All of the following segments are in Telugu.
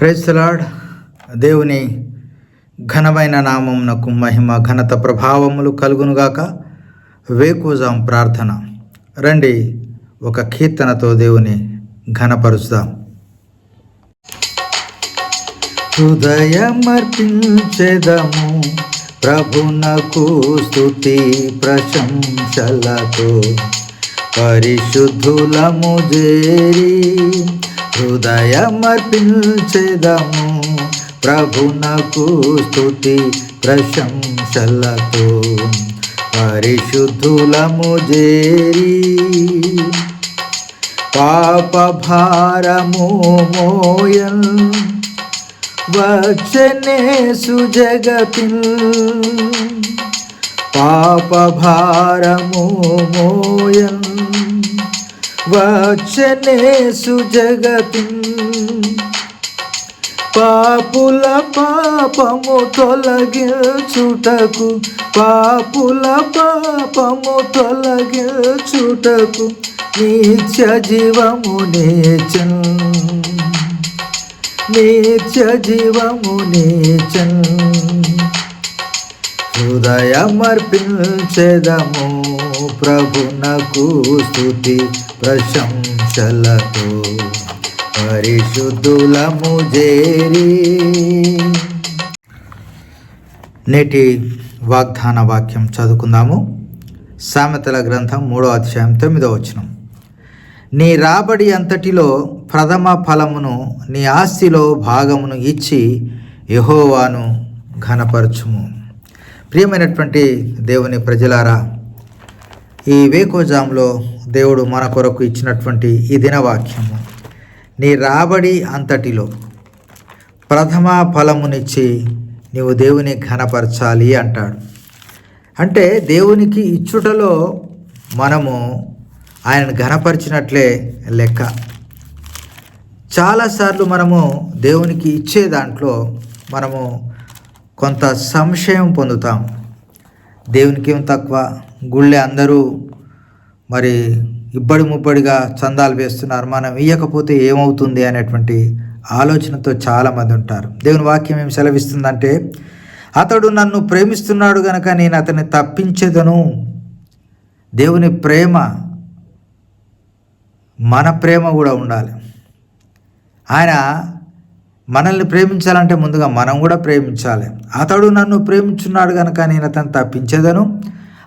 ప్రేస్తలాడ్ దేవుని ఘనమైన నామమునకు మహిమ ఘనత ప్రభావములు కలుగునుగాక. వేకుజాం ప్రార్థన. రండి ఒక కీర్తనతో దేవుని ఘనపరుస్తాం. హృదయమర్పించెదము ప్రభునకు స్థుతి ప్రశంసలతో. పరిశుద్ధులము చేరి హృదయమర్పించెదము. ప్రభునకు స్థుతి ప్రశంసలతో పరిశుద్ధులము చేరి పాప భారము మోయల్ వచ్చనేసు జగతిల్. పాపభారము మోయం. వచ్చనేసు జగతి పాపుల పాపము తొలగించుటకు పాపుల పాపము తొలగించుటకు నిత్య జీవము నేచన్ నిత్య జీవము నేచన్ హృదయమర్పించెదము ప్రభునకు స్థుతి ప్రశంసలతో. పరిశుద్ధులము చేరి నేటి వాగ్దాన వాక్యం చదువుకుందాము. సామెతల గ్రంథం మూడో అధ్యాయం తొమ్మిదో వచనం. నీ రాబడి అంతటిలో ప్రథమ ఫలమును నీ ఆస్తిలో భాగమును ఇచ్చి యహోవాను ఘనపరచుము. ప్రియమైనటువంటి దేవుని ప్రజలారా ఈ వేకోజాంలో దేవుడు మన కొరకు ఇచ్చినటువంటి ఈ దినవాక్యము నీ రాబడి అంతటిలో ప్రథమ ఫలమునిచ్చి నీవు దేవుని ఘనపరచాలి అంటాడు. అంటే దేవునికి ఇచ్చుటలో మనము ఆయనను ఘనపరిచినట్లే లెక్క. చాలాసార్లు మనము దేవునికి ఇచ్చే దాంట్లో మనము కొంత సంశయం పొందుతాం. దేవునికి ఏం తక్కువ? గుళ్ళే అందరూ మరి ఇబ్బడి ముబ్బడిగా చందాలు వేస్తున్నారు మనం ఇయ్యకపోతే ఏమవుతుంది అనేటువంటి ఆలోచనతో చాలామంది ఉంటారు. దేవుని వాక్యం ఏం సెలవిస్తుందంటే అతడు నన్ను ప్రేమిస్తున్నాడు గనక నేను అతన్ని తప్పించేదను. దేవుని ప్రేమ మన ప్రేమ కూడా ఉండాలి. ఆయన మనల్ని ప్రేమించాలంటే ముందుగా మనం కూడా ప్రేమించాలి. అతడు నన్ను ప్రేమించున్నాడు కనుక నేను అతను తప్పించేదను.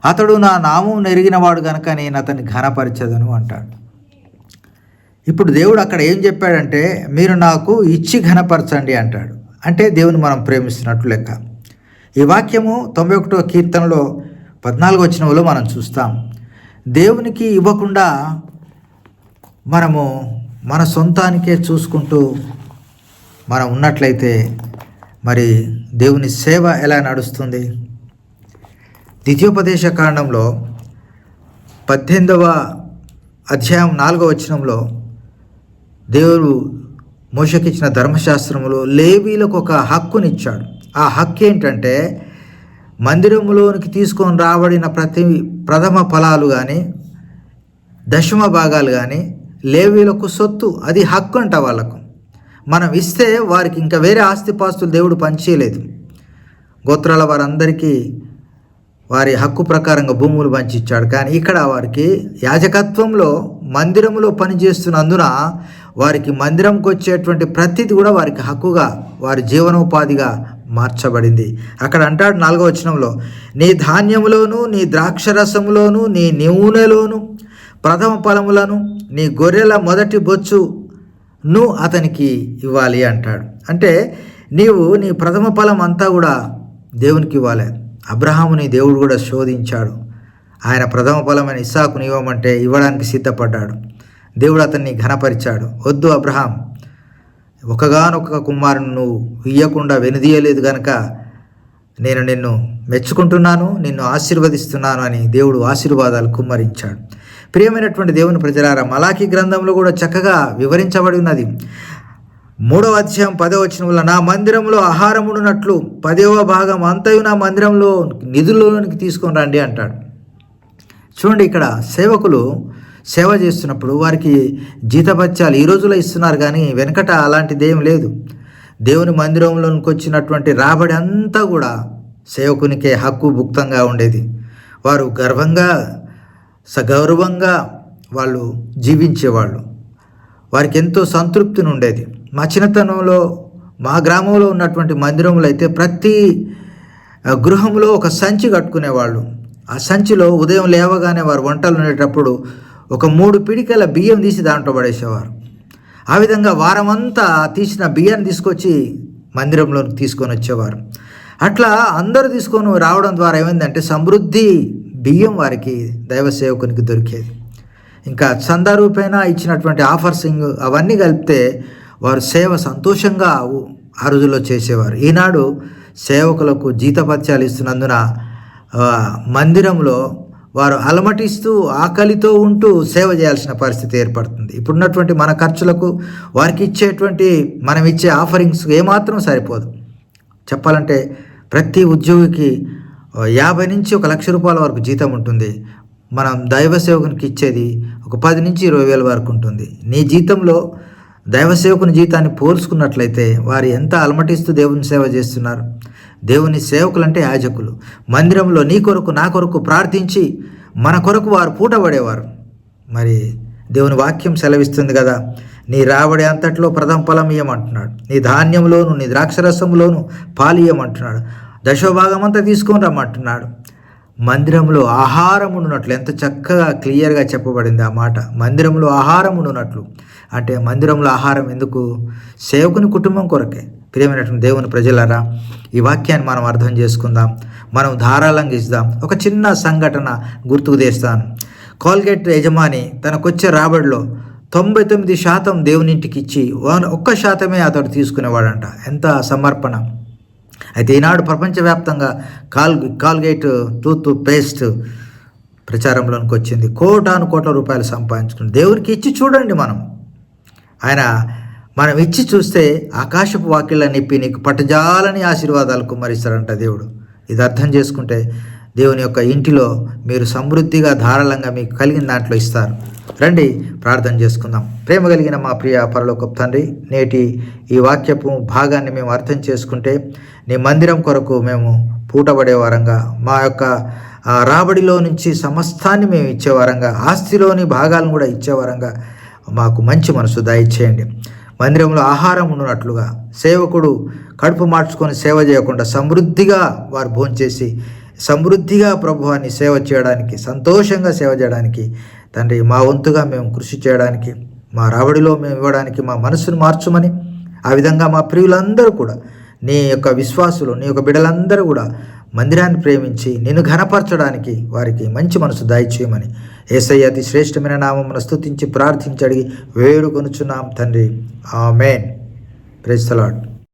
అతడు నా నామం నెరిగినవాడు కనుక నేను అతన్ని ఘనపరిచేదను అంటాడు. ఇప్పుడు దేవుడు అక్కడ ఏం చెప్పాడంటే మీరు నాకు ఇచ్చి ఘనపరచండి అంటాడు. అంటే దేవుని మనం ప్రేమిస్తున్నట్లు లెక్క. ఈ వాక్యము తొంభై ఒకటో కీర్తనలో పద్నాలుగు వచ్చినలో మనం చూస్తాం. దేవునికి ఇవ్వకుండా మనము మన సొంతానికే చూసుకుంటూ మనం ఉన్నట్లయితే మరి దేవుని సేవ ఎలా నడుస్తుంది? ద్వితీయోపదేశ కాండంలో పద్దెనిమిదవ అధ్యాయం నాలుగవ వచనంలో దేవుడు మోషకిచ్చిన ధర్మశాస్త్రములో లేవీలకు ఒక హక్కునిచ్చాడు. ఆ హక్కు ఏంటంటే మందిరంలోనికి తీసుకొని రాబడిన ప్రతి ప్రథమ ఫలాలు కానీ దశమ భాగాలు కానీ లేవీలకు సొత్తు. అది హక్కు అంట వాళ్ళకు. మనం ఇస్తే వారికి ఇంకా వేరే ఆస్తిపాస్తులు దేవుడు పంచేయలేదు గోత్రాల వారందరికీ వారి హక్కు ప్రకారంగా భూములు పంచిచ్చాడు. కానీ ఇక్కడ వారికి యాజకత్వంలో మందిరంలో పనిచేస్తున్నందున వారికి మందిరంకి వచ్చేటువంటి ప్రతిది కూడా వారికి హక్కుగా వారి జీవనోపాధిగా మార్చబడింది. అక్కడ అంటాడు నాలుగో వచనంలో నీ ధాన్యములోను నీ ద్రాక్షరసములోను నీ నూనెలోను ప్రథమ ఫలములను నీ గొర్రెల మొదటి బొచ్చు నువ్వు అతనికి ఇవ్వాలి అంటాడు. అంటే నీవు నీ ప్రథమ ఫలం అంతా కూడా దేవునికి ఇవ్వాలి. అబ్రహాముని దేవుడు కూడా శోధించాడు. ఆయన ప్రథమ ఫలమైన ఇస్సాకుని ఇవ్వమంటే ఇవ్వడానికి సిద్ధపడ్డాడు. దేవుడు అతన్ని ఘనపరిచాడు. వద్దు అబ్రహాం ఒకగానొక కుమారుని నువ్వు ఇయ్యకుండా వెనుదీయలేదు గనక నేను నిన్ను మెచ్చుకుంటున్నాను నిన్ను ఆశీర్వదిస్తున్నాను అని దేవుడు ఆశీర్వాదాలు కుమ్మరించాడు. ప్రియమైనటువంటి దేవుని ప్రజలారా మలాఖీ గ్రంథంలో కూడా చక్కగా వివరించబడి ఉన్నది. మూడవ అధ్యాయం పదవ వచ్చిన వల్ల నా మందిరంలో ఆహారముడునట్లు పదవ భాగం అంతయు నా మందిరంలో నిధుల్లోనికి తీసుకొని రండి అంటాడు. చూడండి ఇక్కడ సేవకులు సేవ చేస్తున్నప్పుడు వారికి జీతభత్యాలు ఈ రోజులో ఇస్తున్నారు కానీ వెనకట అలాంటిది ఏం లేదు. దేవుని మందిరంలోనికి వచ్చినటువంటి రాబడి అంతా కూడా సేవకునికే హక్కు భుక్తంగా ఉండేది. వారు గర్వంగా సగౌరవంగా వాళ్ళు జీవించేవాళ్ళు. వారికి ఎంతో సంతృప్తిని ఉండేది. మా చిన్నతనంలో మా గ్రామంలో ఉన్నటువంటి మందిరంలో అయితే ప్రతి గృహంలో ఒక సంచి కట్టుకునేవాళ్ళు. ఆ సంచిలో ఉదయం లేవగానే వారు వంటలు ఉండేటప్పుడు ఒక మూడు పిడికల బియ్యం తీసి దాంట్లో పడేసేవారు. ఆ విధంగా వారమంతా తీసిన బియ్యాన్ని తీసుకొచ్చి మందిరంలోకి తీసుకొని వచ్చేవారు. అట్లా అందరూ తీసుకొని రావడం ద్వారా ఏమైందంటే సమృద్ధి బియ్యం వారికి దైవ సేవకునికి దొరికేది. ఇంకా చందా రూపేణ ఇచ్చినటువంటి ఆఫర్సింగ్ అవన్నీ కలిపితే వారు సేవ సంతోషంగా ఆ రోజుల్లో చేసేవారు. ఈనాడు సేవకులకు జీతపత్యాలు ఇస్తున్నందున మందిరంలో వారు అలమటిస్తూ ఆకలితో ఉంటూ సేవ చేయాల్సిన పరిస్థితి ఏర్పడుతుంది. ఇప్పుడున్నటువంటి మన ఖర్చులకు వారికి ఇచ్చేటువంటి మనం ఇచ్చే ఆఫరింగ్స్ ఏమాత్రం సరిపోదు. చెప్పాలంటే ప్రతి ఉద్యోగికి యాభై నుంచి ఒక లక్ష రూపాయల వరకు జీతం ఉంటుంది. మనం దైవ సేవకునికి ఇచ్చేది ఒక పది నుంచి ఇరవై వేల వరకు ఉంటుంది. నీ జీతంలో దైవ సేవకుని జీతాన్ని పోల్చుకున్నట్లయితే వారు ఎంత అలమటిస్తూ దేవుని సేవ చేస్తున్నారు? దేవుని సేవకులంటే యాజకులు. మందిరంలో నీ కొరకు నా కొరకు ప్రార్థించి మన కొరకు వారు పూటబడేవారు మరి దేవుని వాక్యం సెలవిస్తుంది కదా నీ రాబడి అంతట్లో ప్రథమ ఫలం ఇయ్యమంటున్నాడు. నీ ధాన్యంలోను నీ ద్రాక్షరసంలోను పాలు ఇయ్యమంటున్నాడు. దశోభాగం అంతా తీసుకొని రమ్మంటున్నాడు. మందిరంలో ఆహారం ఉండునట్లు ఎంత చక్కగా క్లియర్గా చెప్పబడింది ఆ మాట. మందిరంలో ఆహారం ఉండునట్లు. అంటే మందిరంలో ఆహారం ఎందుకు? సేవకుని కుటుంబం కొరకే. ప్రియమైనటువంటి దేవుని ప్రజలారా ఈ వాక్యాన్ని మనం అర్థం చేసుకుందాం. మనం ధారాళంగా ఇద్దాం ఒక చిన్న సంఘటన గుర్తుకు తెస్తాను. కోల్గేట్ యజమాని తనకొచ్చే రాబడిలో తొంభై తొమ్మిది శాతం దేవునింటికి ఇచ్చి ఒక్క శాతమే అతడు తీసుకునేవాడంట. ఎంత సమర్పణ. అయితే ఈనాడు ప్రపంచవ్యాప్తంగా కాల్ కాల్గేట్ టూత్ పేస్ట్ ప్రచారంలోనికి వచ్చింది. కోటాను కోట్ల రూపాయలు సంపాదించుకుంది దేవునికి ఇచ్చి చూడండి మనం. ఆయన మనం ఇచ్చి చూస్తే ఆకాశపు వాక్యాల నిప్పి నీకు పట్టజాలని ఆశీర్వాదాలు కుమ్మరిస్తాడంట దేవుడు. ఇది అర్థం చేసుకుంటే దేవుని యొక్క ఇంటిలో మీరు సమృద్ధిగా ధారాళంగా మీకు కలిగిన దాంట్లో ఇస్తారు. రండి ప్రార్థన చేసుకుందాం. ప్రేమ కలిగిన మా ప్రియ పరలోకపు తండ్రి నేటి ఈ వాక్యపు భాగాన్ని మేము అర్థం చేసుకుంటే నీ మందిరం కొరకు మేము పూటబడే వారంగా మా యొక్క రాబడిలో నుంచి సమస్తాన్ని మేము ఇచ్చేవారంగా ఆస్తిలోని భాగాలను కూడా ఇచ్చేవారంగా మాకు మంచి మనసు దయచేయండి. మందిరంలో ఆహారం ఉన్నట్లుగా సేవకుడు కడుపు మార్చుకొని సేవ చేయకుండా సమృద్ధిగా వారు భోంచేసి సమృద్ధిగా ప్రభువాన్ని సేవ చేయడానికి సంతోషంగా సేవ చేయడానికి తండ్రి మా వంతుగా మేము కృషి చేయడానికి మా రాబడిలో మేము ఇవ్వడానికి మా మనసును మార్చమని ఆ విధంగా మా ప్రియులందరూ కూడా నీ యొక్క విశ్వాసులు నీ యొక్క బిడ్డలందరూ కూడా మందిరాన్ని ప్రేమించి నిన్ను ఘనపరచడానికి వారికి మంచి మనసు దయచేయమని ఏసయ్య అతి శ్రేష్టమైన నామమును స్తుతించి ప్రార్థించి అడిగి వేడుకొనుచున్నాం తండ్రి. ఆమెన్. Press the